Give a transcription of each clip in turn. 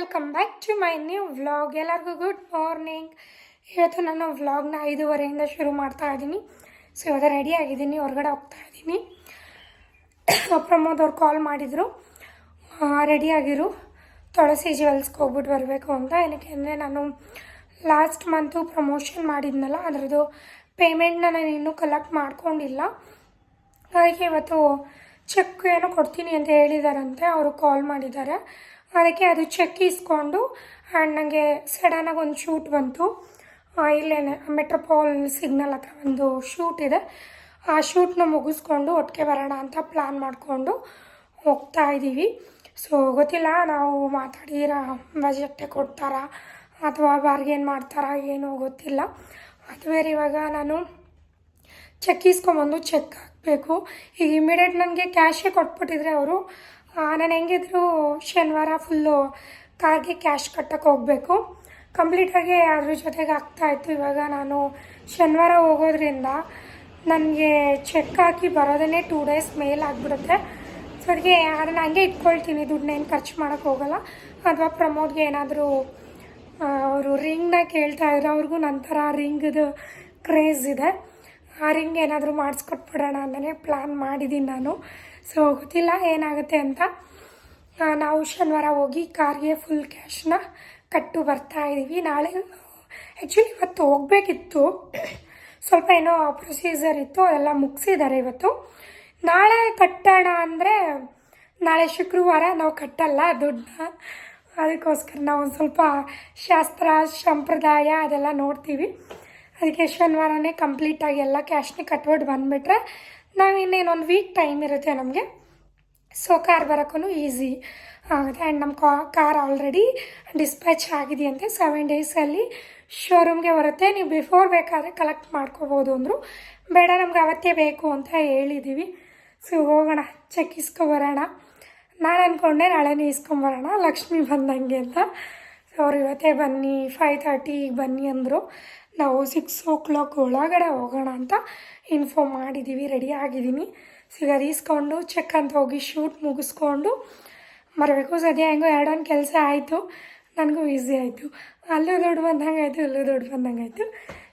Welcome back to my new vlog ಎಲ್ಲರಿಗೂ good morning ಇವತ್ತು ನಾನು ವ್ಲಾಗ್ನ ಐದೂವರೆಯಿಂದ ಶುರು ಮಾಡ್ತಾ ಇದ್ದೀನಿ. ಸೊ ಇವಾಗ ರೆಡಿ ಆಗಿದ್ದೀನಿ, ಹೊರಗಡೆ ಹೋಗ್ತಾ ಇದ್ದೀನಿ. ಪ್ರಮೋದ್ ಅವ್ರು ಕಾಲ್ ಮಾಡಿದರು. ರೆಡಿ ಆಗಿರು. ತುಳಸಿ ಜ್ಯುವೆಲ್ಸ್ಗೆ ಹೋಗ್ಬಿಟ್ಟು ಬರಬೇಕು ಅಂತ. ಏನಕ್ಕೆ ಅಂದರೆ ನಾನು ಲಾಸ್ಟ್ ಮಂತು ಪ್ರಮೋಷನ್ ಮಾಡಿದ್ನಲ್ಲ, ಅದರದ್ದು ಪೇಮೆಂಟ್ನ ನಾನು ಇನ್ನೂ ಕಲೆಕ್ಟ್ ಮಾಡ್ಕೊಂಡಿಲ್ಲ. ಹಾಗೆ ಇವತ್ತು ಚೆಕ್ ಏನೋ ಕೊಡ್ತೀನಿ ಅಂತ ಹೇಳಿದಾರಂತೆ. ಅವರು ಕಾಲ್ ಮಾಡಿದ್ದಾರೆ. ಅದಕ್ಕೆ ಅದು ಚೆಕ್ ಇಸ್ಕೊಂಡು ಆ್ಯಂಡ್ ನನಗೆ ಸಡನ್ನಾಗಿ ಒಂದು ಶೂಟ್ ಬಂತು. ಇಲ್ಲೇ ಮೆಟ್ರೋಪಾಲ್ ಸಿಗ್ನಲ್ ಹತ್ರ ಒಂದು ಶೂಟ್ ಇದೆ. ಆ ಶೂಟ್ನ ಮುಗಿಸ್ಕೊಂಡು ಒಟ್ಟಿಗೆ ಬರೋಣ ಅಂತ ಪ್ಲ್ಯಾನ್ ಮಾಡಿಕೊಂಡು ಹೋಗ್ತಾ ಇದ್ದೀವಿ ಸೊ ಗೊತ್ತಿಲ್ಲ, ನಾವು ಮಾತಾಡಿರ ಬಜೆಟ್ಟೆ ಕೊಡ್ತಾರಾ, ಅಥವಾ ಬಾರ್ಗೇನ್ ಮಾಡ್ತಾರಾ, ಏನೋ ಗೊತ್ತಿಲ್ಲ. ಅದು ಬೇರೆ ಇವಾಗ ನಾನು ಚೆಕ್ ಇಸ್ಕೊಂಬಂದು ಚೆಕ್ ಹಾಕಬೇಕು. ಈಗ ಇಮಿಡಿಯೇಟ್ ನನಗೆ ಕ್ಯಾಶೇ ಕೊಟ್ಬಿಟ್ಟಿದ್ರೆ ಅವರು ನಾನು ಹೆಂಗಿದ್ರು ಶನಿವಾರ ಫುಲ್ಲು ಕಾರ್ಗೆ ಕ್ಯಾಶ್ ಕಟ್ಟಕ್ಕೆ ಹೋಗಬೇಕು. ಕಂಪ್ಲೀಟಾಗಿ ಅದ್ರ ಜೊತೆಗೆ ಆಗ್ತಾಯಿತ್ತು ಇವಾಗ ನಾನು ಶನಿವಾರ ಹೋಗೋದ್ರಿಂದ ನನಗೆ ಚೆಕ್ ಹಾಕಿ ಬರೋದನ್ನೇ ಟೂ ಡೇಸ್ ಮೇಲ್ ಆಗಿಬಿಡುತ್ತೆ. ಸೊ ಅದಕ್ಕೆ ಅದನ್ನು ಹಂಗೆ ಇಟ್ಕೊಳ್ತೀನಿ ದುಡ್ಡನ್ನೇನು ಖರ್ಚು ಮಾಡೋಕ್ಕೆ ಹೋಗಲ್ಲ. ಅಥವಾ ಪ್ರಮೋದ್ಗೆ ಏನಾದರೂ ಅವರು ರಿಂಗ್ನ ಕೇಳ್ತಾ ಇದ್ರೆ ಅವ್ರಿಗೂ ನಂತರ ರಿಂಗ್ದು ಕ್ರೇಜ್ ಇದೆ. ಆ ರಿಂಗ್ ಏನಾದರೂ ಮಾಡಿಸ್ಕೊಟ್ಬಿಡೋಣ ಅಂತಲೇ ಪ್ಲ್ಯಾನ್ ಮಾಡಿದ್ದೀನಿ ನಾನು. ಸೊ ಗೊತ್ತಿಲ್ಲ, ಏನಾಗುತ್ತೆ ಅಂತ ನಾವು ಶನಿವಾರ ಹೋಗಿ ಕಾರ್ಗೆ ಫುಲ್ ಕ್ಯಾಶ್ನ ಕಟ್ಟು ಬರ್ತಾ ಇದ್ದೀವಿ ನಾಳೆ ಆ್ಯಕ್ಚುಲಿ ಇವತ್ತು ಹೋಗಬೇಕಿತ್ತು. ಸ್ವಲ್ಪ ಏನೋ ಪ್ರೊಸೀಜರ್ ಇತ್ತು, ಅದೆಲ್ಲ ಮುಗಿಸಿದ್ದಾರೆ ಇವತ್ತು. ನಾಳೆ ಕಟ್ಟೋಣ ಅಂದರೆ, ನಾಳೆ ಶುಕ್ರವಾರ ನಾವು ಕಟ್ಟಲ್ಲ ದುಡ್ಡನ್ನ ಅದಕ್ಕೋಸ್ಕರ ನಾವು ಒಂದು ಸ್ವಲ್ಪ ಶಾಸ್ತ್ರ, ಸಂಪ್ರದಾಯ ಅದೆಲ್ಲ ನೋಡ್ತೀವಿ. ಅದಕ್ಕೆ ಶನಿವಾರನೇ ಕಂಪ್ಲೀಟಾಗಿ ಎಲ್ಲ ಕ್ಯಾಶ್ನೇ ಕಟ್ಬಿಟ್ಟು ಬಂದುಬಿಟ್ರೆ ನಾವು ಇನ್ನೇನೊಂದು ವೀಕ್ ಟೈಮ್ ಇರುತ್ತೆ ನಮಗೆ. ಸೊ ಕಾರ್ ಬರೋಕ್ಕೂ ಈಸಿ ಆಗುತ್ತೆ. ಆ್ಯಂಡ್ ನಮ್ಮ ಕಾ ಕಾರ್ ಆಲ್ರೆಡಿ ಡಿಸ್ಪ್ಯಾಚ್ ಆಗಿದೆಯಂತೆ. ಸೆವೆನ್ ಡೇಸಲ್ಲಿ ಶೋರೂಮ್ಗೆ ಬರುತ್ತೆ. ನೀವು ಬಿಫೋರ್ ಬೇಕಾದರೆ ಕಲೆಕ್ಟ್ ಮಾಡ್ಕೋಬೋದು ಅಂದರು. ಬೇಡ, ನಮ್ಗೆ ಅವತ್ತೇ ಬೇಕು ಅಂತ ಹೇಳಿದ್ದೀವಿ ಸೊ ಹೋಗೋಣ ಚೆಕ್ ಇಸ್ಕೊಬರೋಣ. ನಾನು ಅಂದ್ಕೊಂಡೆ ನಾಳೆನೇ ಇಸ್ಕೊಂಬರೋಣ. ಲಕ್ಷ್ಮಿ ಬಂದಂಗೆ ಅಂತ. ಸೊ ಅವ್ರು ಇವತ್ತೇ ಬನ್ನಿ ಫೈವ್ ತರ್ಟಿಗೆ ಬನ್ನಿ ಅಂದರು. ನಾವು ಸಿಕ್ಸ್ ಓ ಕ್ಲಾಕ್ ಒಳಗಡೆ ಹೋಗೋಣ ಅಂತ ಇನ್ಫಾರ್ಮ್ ಮಾಡಿದ್ದೀವಿ ರೆಡಿ ಆಗಿದ್ದೀನಿ. ಸಿಗ ಇಸ್ಕೊಂಡು ಚೆಕ್ ಅಂತ ಹೋಗಿ ಶೂಟ್ ಮುಗಿಸ್ಕೊಂಡು ಬರಬೇಕು ಸದ್ಯ ಹೆಂಗೋ ಎರಡೊಂದು ಕೆಲಸ ಆಯಿತು. ನನಗೂ ಈಸಿ ಆಯಿತು. ಅಲ್ಲೂ ದುಡ್ಡು ಬಂದಂಗೆ ಆಯಿತು ಇಲ್ಲೂ ದುಡ್ಡು ಬಂದಂಗೆ ಆಯಿತು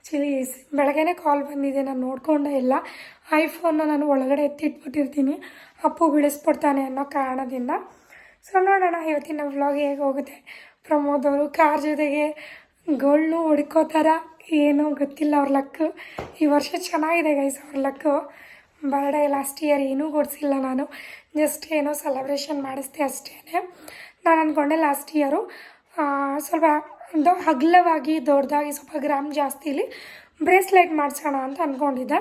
ಚಿಲಿ, ಬೆಳಗ್ಗೆನೇ ಕಾಲ್ ಬಂದಿದೆ, ನಾನು ನೋಡ್ಕೊಂಡೇ ಇಲ್ಲ. ಐಫೋನ್ನ ನಾನು ಒಳಗಡೆ ಎತ್ತಿಟ್ಬಿಟ್ಟಿರ್ತೀನಿ. ಅಪ್ಪು ಬಿಡಿಸ್ಬಿಡ್ತಾನೆ ಅನ್ನೋ ಕಾರಣದಿಂದ. ಸೊ, ನೋಡೋಣ, ಇವತ್ತಿನ ವ್ಲಾಗ್ ಹೇಗೆ ಹೋಗುತ್ತೆ. ಪ್ರಮೋದ್ ಅವರು, ಕಾರ್ ಜೊತೆಗೆ ಗೋಲ್ಡ್ನು ಹೊಡ್ಕೋತಾರ? ಏನು ಗೊತ್ತಿಲ್ಲ ಅವ್ರ ಲಕ್ಕು. ಈ ವರ್ಷ ಚೆನ್ನಾಗಿದೆ ಗೈಸ್ ಅವ್ರ ಲಕ್ಕು. ಬರ್ಡೇ ಲಾಸ್ಟ್ ಇಯರ್ ಏನೂ ಕೊಡಿಸಿಲ್ಲ ನಾನು. ಜಸ್ಟ್ ಏನೋ ಸೆಲೆಬ್ರೇಷನ್ ಮಾಡಿಸ್ದೆ ಅಷ್ಟೇ ನಾನು ಅಂದ್ಕೊಂಡೆ ಲಾಸ್ಟ್ ಇಯರು ಸ್ವಲ್ಪ ಒಂದು ಹಗ್ಲವಾಗಿ ದೊಡ್ಡದಾಗಿ ಸ್ವಲ್ಪ ಗ್ರಾಮ್ ಜಾಸ್ತಿಲಿ ಬ್ರೇಸ್ಲೆಟ್ ಮಾಡಿಸೋಣ ಅಂತ ಅಂದ್ಕೊಂಡಿದ್ದೆ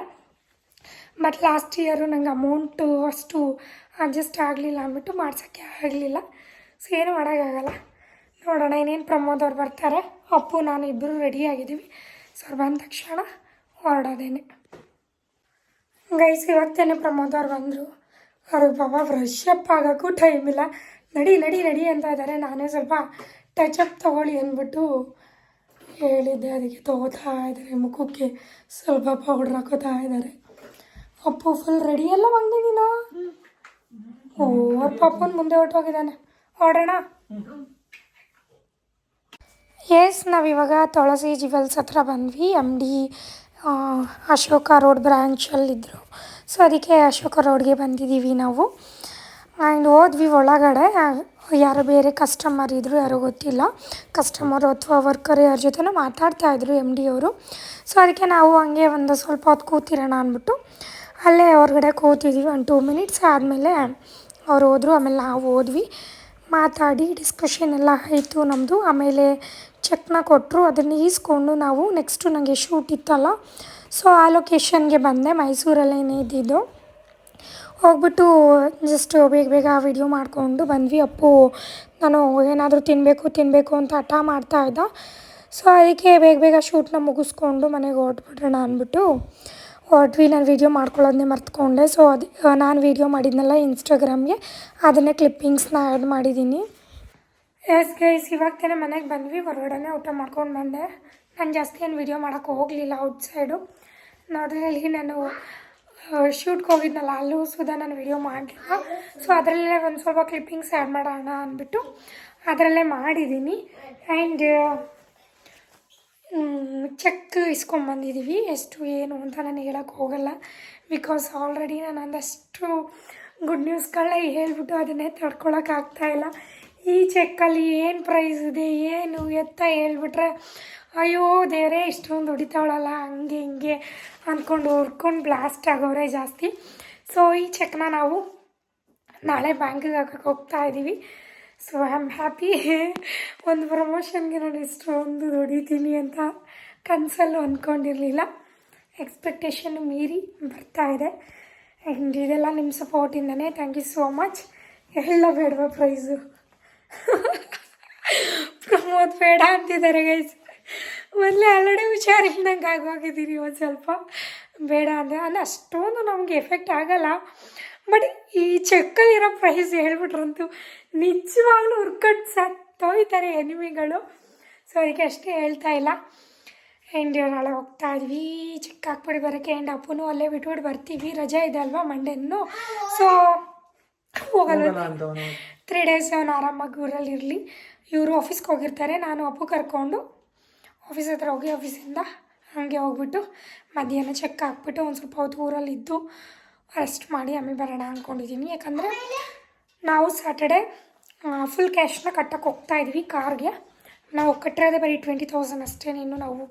ಬಟ್ ಲಾಸ್ಟ್ ಇಯರು ನಂಗೆ ಅಮೌಂಟು ಅಷ್ಟು ಅಡ್ಜಸ್ಟ್ ಆಗಲಿಲ್ಲ ಅಂದ್ಬಿಟ್ಟು ಮಾಡ್ಸೋಕ್ಕೆ ಆಗಲಿಲ್ಲ. ಸೊ ಏನು ಮಾಡೋಕ್ಕಾಗಲ್ಲ. ನೋಡೋಣ ಇನ್ನೇನು ಪ್ರಮೋದವ್ರು ಬರ್ತಾರೆ. ಅಪ್ಪು, ನಾನು ಇಬ್ಬರು ರೆಡಿಯಾಗಿದ್ದೀವಿ ಸೊ ಅವ್ರು ಬಂದ ತಕ್ಷಣ ಹೊರಡೋದೇನೆ. ಗೈಸ್ ಇವತ್ತೇನೆ ಪ್ರಮೋದ್ ಅವ್ರು ಬಂದರು. ಅವ್ರಿಗೆ ಪಾಪ ಫ್ರೆಶ್ ಅಪ್ ಆಗೋಕ್ಕೂ ಟೈಮ್ ಇಲ್ಲ. ನಡಿ ನಡಿ ನಡಿ ಅಂತ ಇದ್ದಾರೆ ನಾನೇ ಸ್ವಲ್ಪ ಟಚ್ ಅಪ್ ತೊಗೊಳ್ಳಿ ಅಂದ್ಬಿಟ್ಟು ಹೇಳಿದ್ದೆ. ಅದಕ್ಕೆ ತೊಗೋತಾ ಇದ್ದಾರೆ ಮುಖಕ್ಕೆ. ಸ್ವಲ್ಪ ಪೌಡ್ರ್ ಹಾಕೋತಾ ಇದ್ದಾರೆ ಅಪ್ಪು ಫುಲ್ ರೆಡಿ ಎಲ್ಲ ಬಂದಿದ್ದೀನ? ಓ, ಅವ್ರ ಪಾಪನ ಮುಂದೆ ಹೊರಟೋಗಿದ್ದಾನೆ. ಹೊರಡೋಣ? ಎಸ್ ನಾವಿವಾಗ ತುಳಸಿ ಜಿವೆಲ್ಸ್ ಹತ್ರ ಬಂದ್ವಿ. ಎಂ ಡಿ ಅಶೋಕ ರೋಡ್ ಬ್ರ್ಯಾಂಚಲ್ಲಿದ್ದರು ಸೊ ಅದಕ್ಕೆ ಅಶೋಕ ರೋಡ್ಗೆ ಬಂದಿದ್ದೀವಿ ನಾವು. ಆ್ಯಂಡ್ ಹೋದ್ವಿ ಒಳಗಡೆ. ಯಾರು ಬೇರೆ ಕಸ್ಟಮರ್ ಇದ್ದರು ಯಾರೋ ಗೊತ್ತಿಲ್ಲ. ಕಸ್ಟಮರ್ ಅಥವಾ ವರ್ಕರ್ ಯಾರ ಜೊತೆನೋ ಮಾತಾಡ್ತಾಯಿದ್ರು ಎಂ ಡಿ ಅವರು. ಸೊ ಅದಕ್ಕೆ ನಾವು ಹಂಗೆ ಒಂದು ಸ್ವಲ್ಪ ಹೊತ್ತು ಕೂತಿರೋಣ ಅಂದ್ಬಿಟ್ಟು ಅಲ್ಲೇ ಹೊರಗಡೆ ಕೂತಿದ್ವಿ. ಒಂದು ಟೂ ಮಿನಿಟ್ಸ್ ಆದಮೇಲೆ ಅವ್ರು ಹೋದರು. ಆಮೇಲೆ ನಾವು ಹೋದ್ವಿ. ಮಾತಾಡಿ ಡಿಸ್ಕಷನ್ ಎಲ್ಲ ಆಯಿತು ನಮ್ಮದು ಆಮೇಲೆ ಚೆಕ್ನ ಕೊಟ್ಟರು ಅದನ್ನು ಈಸ್ಕೊಂಡು ನಾವು ನೆಕ್ಸ್ಟು ನನಗೆ ಶೂಟ್ ಇತ್ತಲ್ಲ ಸೊ ಆ ಲೊಕೇಶನ್ಗೆ ಬಂದೆ. ಮೈಸೂರಲ್ಲೇ ಇದ್ದಿದ್ದು. ಹೋಗ್ಬಿಟ್ಟು ಜಸ್ಟ್ ಬೇಗ ಬೇಗ ವಿಡಿಯೋ ಮಾಡಿಕೊಂಡು ಬಂದ್ವಿ. ಅಪ್ಪು, ನಾನು ಏನಾದರೂ ತಿನ್ನಬೇಕು ತಿನ್ನಬೇಕು ಅಂತ ಹಠ ಮಾಡ್ತಾ ಇದ್ದ. ಸೊ ಅದಕ್ಕೆ ಬೇಗ ಬೇಗ ಶೂಟ್ನ ಮುಗಿಸ್ಕೊಂಡು ಮನೆಗೆ ಹೊರಟ್ಬಿಡೋಣ ಅಂದ್ಬಿಟ್ಟು ಹೊರಟ್ವಿ ನಾನು ವೀಡಿಯೋ ಮಾಡ್ಕೊಳ್ಳೋದನ್ನೇ ಮರ್ತ್ಕೊಂಡೆ. ಸೊ ಅದು ನಾನು ವೀಡಿಯೋ ಮಾಡಿದ್ನಲ್ಲ ಇನ್ಸ್ಟಾಗ್ರಾಮ್ಗೆ ಅದನ್ನೇ ಕ್ಲಿಪ್ಪಿಂಗ್ಸ್ನ ಆ್ಯಡ್ ಮಾಡಿದ್ದೀನಿ. ಎಸ್ ಗೈಸ್ ಇವಾಗ ತಾನೇ ಮನೆಗೆ ಬಂದ್ವಿ. ಹೊರಗಡೆನೇ ಊಟ ಮಾಡ್ಕೊಂಡು ಬಂದೆ. ನಾನು ಜಾಸ್ತಿ ಏನು ವೀಡಿಯೋ ಮಾಡೋಕ್ಕೆ ಹೋಗಲಿಲ್ಲ ಔಟ್ಸೈಡು ನೋಡಿದ್ರೆ ಅಲ್ಲಿ ನಾನು ಶೂಟ್ಗೆ ಹೋಗಿದ್ನಲ್ಲ, ಅಲ್ಲೂ ಸುಧಾ ನಾನು ವಿಡಿಯೋ ಮಾಡಲಿಲ್ಲ. ಸೊ ಅದರಲ್ಲೇ ಒಂದು ಸ್ವಲ್ಪ ಕ್ಲಿಪ್ಪಿಂಗ್ಸ್ ಆ್ಯಡ್ ಮಾಡೋಣ ಅಂದ್ಬಿಟ್ಟು, ಅದರಲ್ಲೇ ಮಾಡಿದ್ದೀನಿ. ಆ್ಯಂಡ್ ಚೆಕ್ ಇಸ್ಕೊಂಬಂದಿದ್ದೀವಿ ಎಷ್ಟು ಏನು ಅಂತ ನಾನು ಹೇಳೋಕ್ಕೆ ಹೋಗಲ್ಲ. ಬಿಕಾಸ್ ಆಲ್ರೆಡಿ ನಾನು ಒಂದಷ್ಟು ಗುಡ್ ನ್ಯೂಸ್ಗಳನ್ನ ಹೇಳ್ಬಿಟ್ಟು ಅದನ್ನೇ ತಡ್ಕೊಳಕ್ಕಾಗ್ತಾ ಇಲ್ಲ. ಈ ಚೆಕ್ಕಲ್ಲಿ ಏನು ಪ್ರೈಸ್ ಇದೆ, ಏನು ಎತ್ತ ಹೇಳ್ಬಿಟ್ರೆ, ಅಯ್ಯೋ, ದೇವರೇ, ಇಷ್ಟೊಂದು ಹೊಡಿತಾವಳಲ್ಲ ಹಂಗೆ ಹಿಂಗೆ ಅಂದ್ಕೊಂಡು ಹುರ್ಕೊಂಡು ಬ್ಲಾಸ್ಟ್ ಆಗೋರೆ ಜಾಸ್ತಿ. ಸೊ ಈ ಚೆಕ್ನ ನಾವು ನಾಳೆ ಬ್ಯಾಂಕಿಗೆ ಹಾಕಕ್ಕೆ ಹೋಗ್ತಾ ಇದ್ದೀವಿ ಸೊ ಐ ಆಮ್ ಹ್ಯಾಪಿ ಒಂದು ಪ್ರಮೋಷನ್ಗೆ ನಾನು ಇಷ್ಟೊಂದು ದುಡಿತೀನಿ ಅಂತ ಕನಸಲ್ಲೂ ಅಂದ್ಕೊಂಡಿರಲಿಲ್ಲ ಎಕ್ಸ್ಪೆಕ್ಟೇಷನ್ ಮೀರಿ ಬರ್ತಾ ಇದೆ. ಆ್ಯಂಡ್ ಇದೆಲ್ಲ ನಿಮ್ಮ ಸಪೋರ್ಟಿಂದನೇ ಥ್ಯಾಂಕ್ ಯು ಸೋ ಮಚ್ ಎಲ್ಲ ಬೇಡವಾ ಪ್ರೈಸು ಪ್ರಮೋದ್ ಬೇಡ ಅಂತಿದ್ದಾರೆ ಗೈಸ್ ಮೊದಲೇ ಆಲ್ರೆಡಿ ಹುಷಾರಿಲ್ದಂಗೆ ಆಗೋಗಿದ್ದೀರಿ ಒಂದು ಸ್ವಲ್ಪ. ಬೇಡ ಅಂದರೆ ಅಂದರೆ ಅಷ್ಟೊಂದು ನಮಗೆ ಎಫೆಕ್ಟ್ ಆಗಲ್ಲ. ಬಟ್ ಈ ಚೆಕ್ಕಲ್ಲಿರೋ ಪ್ರೈಸ್ ಹೇಳ್ಬಿಟ್ರಂತೂ ನಿಜವಾಗ್ಲೂ ಹುರ್ಕಟ್ಟು ಸತ್ತೋಯ್ತಾರೆ ಎನಿಮಿಗಳು. ಸೊ ಅದಕ್ಕೆ ಅಷ್ಟೇ ಹೇಳ್ತಾ ಇಲ್ಲ. ಆ್ಯಂಡ್ ನಾಳೆ ಹೋಗ್ತಾ ಇದ್ವಿ. ಚಿಕ್ಕ ಹಾಕ್ಬಿಟ್ಟು ಬರೋಕ್ಕೆ. ಆ್ಯಂಡ್ ಅಪ್ಪನು ಅಲ್ಲೇ ಬಿಟ್ಬಿಟ್ಟು ಬರ್ತೀವಿ. ರಜೆ ಇದೆ ಅಲ್ವಾ ಮಂಡೇನು ಸೊ ಹೋಗಲ್ಲ ತ್ರೀ ಡೇಸ್ ಅವನು ಆರಾಮಾಗಿ ಊರಲ್ಲಿ ಇರಲಿ. ಇವರು ಆಫೀಸ್ಗೆ ಹೋಗಿರ್ತಾರೆ. ನಾನು ಅಪ್ಪು ಕರ್ಕೊಂಡು ಆಫೀಸ್ ಹತ್ರ ಹೋಗಿ ಆಫೀಸಿಂದ ಹಾಗೆ ಹೋಗ್ಬಿಟ್ಟು ಮಧ್ಯಾಹ್ನ ಚೆಕ್ ಹಾಕ್ಬಿಟ್ಟು ಒಂದು ಸ್ವಲ್ಪ ಹೊತ್ತು ಊರಲ್ಲಿ ಇದ್ದು ರೆಸ್ಟ್ ಮಾಡಿ ಆಮೇಲೆ ಬರೋಣ ಅಂದ್ಕೊಂಡಿದ್ದೀನಿ ಯಾಕಂದರೆ ನಾವು ಸ್ಯಾಟರ್ಡೆ ಫುಲ್ ಕ್ಯಾಶ್ನ ಕಟ್ಟಕ್ಕೆ ಹೋಗ್ತಾ ಇದ್ವಿ ಕಾರ್ಗೆ. ನಾವು ಕಟ್ಟಿರೋದೇ ಬರೀ ಟ್ವೆಂಟಿ ತೌಸಂಡ್ ಅಷ್ಟೇ. ಇನ್ನು ನಾವು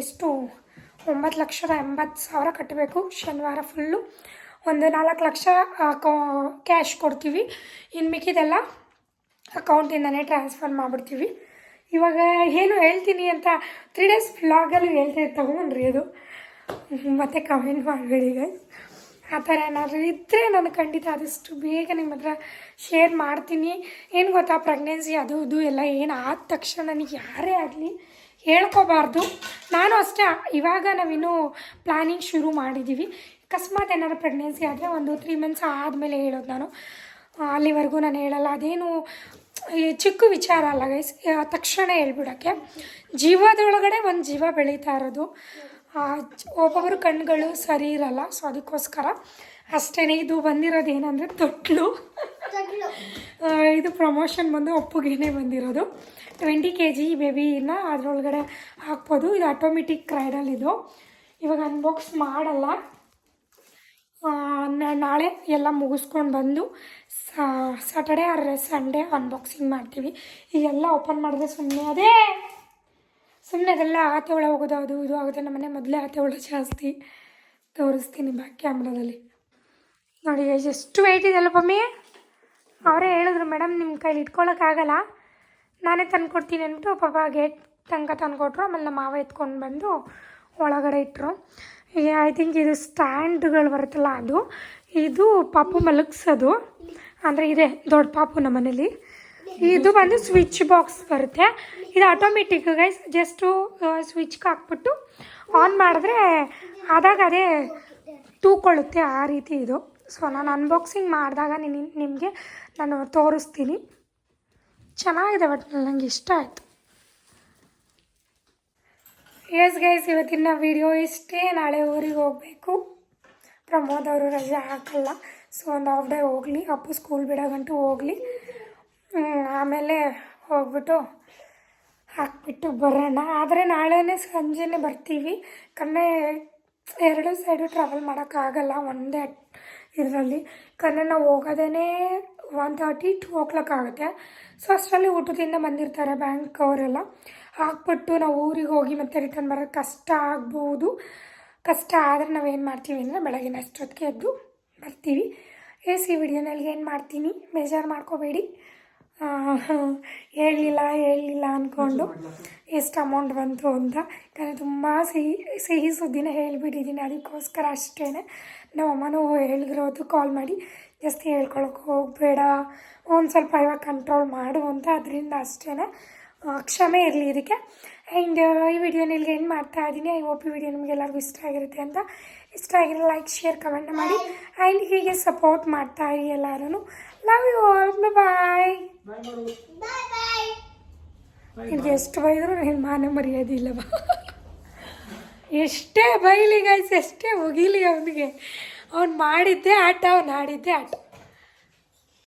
ಎಷ್ಟು? ಒಂಬತ್ತು ಲಕ್ಷದ ಎಂಬತ್ತು ಸಾವಿರ ಕಟ್ಟಬೇಕು. ಶನಿವಾರ ಫುಲ್ಲು ಒಂದು ನಾಲ್ಕು ಲಕ್ಷ ಕ್ಯಾಶ್ ಕೊಡ್ತೀವಿ. ಇನ್ನು ಮಿಕ್ಕಿದೆಲ್ಲ ಅಕೌಂಟಿಂದನೇ ಟ್ರಾನ್ಸ್ಫರ್ ಮಾಡಿಬಿಡ್ತೀವಿ. ಇವಾಗ ಏನು ಹೇಳ್ತೀನಿ ಅಂತ ತ್ರೀ ಡೇಸ್ ಬ್ಲಾಗಲ್ಲಿ ಹೇಳ್ತಾ ತಗೊಂಡ್ರಿ ಅದು. ಮತ್ತೆ ಕಮೆಂಟ್ ಮಾಡಬೇಡಿ ಗೈಸ್ ಆ ಥರ ಏನಾದರೂ ಇದ್ದರೆ ನಾನು ಖಂಡಿತ ಆದಷ್ಟು ಬೇಗ ನಿಮ್ಮ ಹತ್ರ ಶೇರ್ ಮಾಡ್ತೀನಿ. ಏನು ಗೊತ್ತಾ ಪ್ರೆಗ್ನೆನ್ಸಿ ಅದು ಇದು ಎಲ್ಲ ಏನು ಆದ ತಕ್ಷಣ ನನಗೆ ಯಾರೇ ಆಗಲಿ ಹೇಳ್ಕೋಬಾರ್ದು. ನಾನು ಅಷ್ಟೇ, ಇವಾಗ ನಾವಿನ್ನೂ ಪ್ಲ್ಯಾನಿಂಗ್ ಶುರು ಮಾಡಿದ್ದೀವಿ ಅಕಸ್ಮಾತ್ ಏನಾದ್ರು ಪ್ರೆಗ್ನೆನ್ಸಿ ಆದರೆ ಒಂದು ತ್ರೀ ಮಂತ್ಸ್ ಆದಮೇಲೆ ಹೇಳೋದು ನಾನು. ಅಲ್ಲಿವರೆಗೂ ನಾನು ಹೇಳಲ್ಲ. ಅದೇನು ಚಿಕ್ಕ ವಿಚಾರ ಅಲ್ಲ ಗೈಸ್ ತಕ್ಷಣ ಹೇಳ್ಬಿಡೋಕ್ಕೆ ಜೀವದೊಳಗಡೆ ಒಂದು ಜೀವ ಬೆಳೀತಾ ಇರೋದು. ಒಬ್ಬೊಬ್ಬರು ಕಣ್ಗಳು ಸರಿ ಇರಲ್ಲ ಸೊ ಅದಕ್ಕೋಸ್ಕರ ಅಷ್ಟೇ ಇದು ಬಂದಿರೋದು ಏನಂದರೆ ತೊಟ್ಲು ಇದು ಪ್ರಮೋಷನ್ ಬಂದು ಒಪ್ಪುಗೆನೆ ಬಂದಿರೋದು. ಟ್ವೆಂಟಿ ಕೆ ಜಿ ಬೇಬಿನ ಅದರೊಳಗಡೆ ಹಾಕ್ಬೋದು. ಇದು ಆಟೋಮೆಟಿಕ್ ಕ್ರೈಡಲ್ ಇದು. ಇವಾಗ ಅನ್ಬಾಕ್ಸ್ ಮಾಡಲ್ಲ. ನಾಳೆ ಎಲ್ಲ ಮುಗಿಸ್ಕೊಂಡು ಬಂದು ಸಾಟರ್ಡೆ ಆರ್ ಸಂಡೇ ಅನ್ಬಾಕ್ಸಿಂಗ್ ಮಾಡ್ತೀವಿ. ಈಗೆಲ್ಲ ಓಪನ್ ಮಾಡಿದ್ರೆ ಸುಮ್ಮನೆ ಅದೇ. ಸುಮ್ಮನೆ ಅದೆಲ್ಲ ಆತೆ ಒಳ ಹೋಗೋದು ಅದು ಇದು ಆಗುತ್ತೆ ನಮ್ಮನೆ ಮೊದಲೇ ಆತೆ ಒಳ ಜಾಸ್ತಿ ತೋರಿಸ್ತೀನಿ ಬ್ಯಾಕ್ ಕ್ಯಾಮ್ರಾದಲ್ಲಿ ನೋಡಿ ಎಷ್ಟು ವೆಯ್ಟ್ ಇದೆಯಲ್ಲ ಪಮ್ಮಿ ಅವರೇ ಹೇಳಿದ್ರು ಮೇಡಮ್ ನಿಮ್ಮ ಕೈಲಿ ಇಟ್ಕೊಳ್ಳೋಕ್ಕಾಗಲ್ಲ ನಾನೇ ತಂದ್ಕೊಡ್ತೀನಿ ಅಂದ್ಬಿಟ್ಟು ಪಾಪ ಗೇಟ್ ತನಕ ತಂದುಕೊಟ್ರು, ಆಮೇಲೆ ನಮ್ಮ ಮಾವ ಎತ್ಕೊಂಡು ಬಂದು ಒಳಗಡೆ ಇಟ್ಟರು ಐ ಥಿಂಕ್ ಇದು ಸ್ಟ್ಯಾಂಡ್ಗಳು ಬರುತ್ತಲ್ಲ ಅದು. ಇದು ಪಾಪು ಮಲಗಿಸೋದು. ಅಂದರೆ ಇದೆ ದೊಡ್ಡ ಪಾಪು ನಮ್ಮ ಮನೇಲಿ ಇದು ಬಂದು ಸ್ವಿಚ್ ಬಾಕ್ಸ್ ಬರುತ್ತೆ. ಇದು ಆಟೋಮೆಟಿಕ್ ಗೈಸ್ ಜಸ್ಟು ಸ್ವಿಚ್ಗೆ ಹಾಕ್ಬಿಟ್ಟು ಆನ್ ಮಾಡಿದ್ರೆ ಆದಾಗ ಅದೇ ತೂಕೊಳ್ಳುತ್ತೆ ಆ ರೀತಿ ಇದು. ಸೊ ನಾನು ಅನ್ಬಾಕ್ಸಿಂಗ್ ಮಾಡಿದಾಗ ನಿಮಗೆ ನಾನು ತೋರಿಸ್ತೀನಿ. ಚೆನ್ನಾಗಿದೆ ಬಟ್ ನನಗೆ ಇಷ್ಟ ಆಯಿತು. ಎಸ್ ಗೈಸ್ ಇವತ್ತಿನ ವಿಡಿಯೋ ಇಷ್ಟೇ. ನಾಳೆ ಊರಿಗೆ ಹೋಗಬೇಕು. ಪ್ರಮೋದ್ ಅವರು ರಜೆ ಹಾಕಲ್ಲ. ಸೊ ಒಂದು ಹಾಫ್ ಡೇ ಹೋಗಲಿ. ಅಪ್ಪು ಸ್ಕೂಲ್ ಬಿಡೋ ಗಂಟು ಹೋಗಲಿ. ಆಮೇಲೆ ಹೋಗ್ಬಿಟ್ಟು ಹಾಕ್ಬಿಟ್ಟು ಬರೋಣ. ಆದರೆ ನಾಳೆನೇ ಸಂಜೆನೆ ಬರ್ತೀವಿ. ಕಣ್ಣೆ ಎರಡು ಸೈಡು ಟ್ರಾವೆಲ್ ಮಾಡೋಕ್ಕಾಗಲ್ಲ ಒಂದೇ ಇದರಲ್ಲಿ. ಕಣ್ಣೆ ನಾವು ಹೋಗೋದೇ one thirty two o'clock ಆಗುತ್ತೆ. ಸೊ ಅಷ್ಟರಲ್ಲಿ ಊಟದಿಂದ ಬಂದಿರ್ತಾರೆ ಬ್ಯಾಂಕ್ ಅವರೆಲ್ಲ. ಹಾಕ್ಬಿಟ್ಟು ನಾವು ಊರಿಗೆ ಹೋಗಿ ಮತ್ತೆ ರಿಟರ್ನ್ ಬರೋದು ಕಷ್ಟ ಆಗ್ಬೋದು. ಕಷ್ಟ ಆದರೆ ನಾವೇನು ಮಾಡ್ತೀವಿ ಅಂದರೆ ಬೆಳಗಿನ ಅಷ್ಟೊತ್ತಿಗೆ ಎದ್ದು ಬರ್ತೀವಿ. ಎ ಸಿ ವಿಡಿಯೋನಲ್ಲಿ ಏನು ಮಾಡ್ತೀನಿ? ಬೇಜಾರು ಮಾಡ್ಕೋಬೇಡಿ. ಹೇಳಲಿಲ್ಲ ಹೇಳಲಿಲ್ಲ ಅಂದ್ಕೊಂಡು ಎಷ್ಟು ಅಮೌಂಟ್ ಬಂತು ಅಂತ. ಯಾಕಂದರೆ ತುಂಬ ಸಿಹಿ ಸಿಹಿ ಸುದ್ದಿನ ಹೇಳಿಬಿಟ್ಟಿದ್ದೀನಿ. ಅದಕ್ಕೋಸ್ಕರ ಅಷ್ಟೇ ನಮ್ಮ ಅಮ್ಮನೂ ಹೇಳಿರೋದು ಕಾಲ್ ಮಾಡಿ. ಜಾಸ್ತಿ ಹೇಳ್ಕೊಳಕ್ಕೆ ಹೋಗಬೇಡ. ಒಂದು ಸ್ವಲ್ಪ ಇವಾಗ ಕಂಟ್ರೋಲ್ ಮಾಡು ಅಂತ. ಅದರಿಂದ ಅಷ್ಟೇ ಕ್ಷಮೆ ಇರಲಿ ಇದಕ್ಕೆ. ಆ್ಯಂಡ್ ಈ ವಿಡಿಯೋನ ಇಲ್ಲಿಗೆ ಏನು ಮಾಡ್ತಾ ಇದ್ದೀನಿ. ಐ ಹೋಪ್ ಈ ವಿಡಿಯೋ ನಿಮಗೆಲ್ಲರಿಗೂ ಇಷ್ಟ ಆಗಿರುತ್ತೆ ಅಂತ ಇಷ್ಟ ಆಗಿರೋ ಲೈಕ್ ಶೇರ್ ಕಮೆಂಟ್ ಮಾಡಿ. ಆ್ಯಂಡ್ ಹೀಗೆ ಸಪೋರ್ಟ್ ಮಾಡ್ತಾ ಇರಿ ಎಲ್ಲರೂ ಲವ್ ಯು ಆಲ್ ಬಾಯ್ ನಿನಗೆ ಎಷ್ಟು ಬೈದರೂ ನೀನು ಮಾನ ಬಾ ಎಷ್ಟೇ ಬೈಲಿ ಗೈಸ್ ಎಷ್ಟೇ ಮುಗೀಲಿ ಅವನಿಗೆ. ಅವ್ನು ಮಾಡಿದ್ದೆ ಆಟ ಅವ್ನು ಆಡಿದ್ದೆ ಆಟ.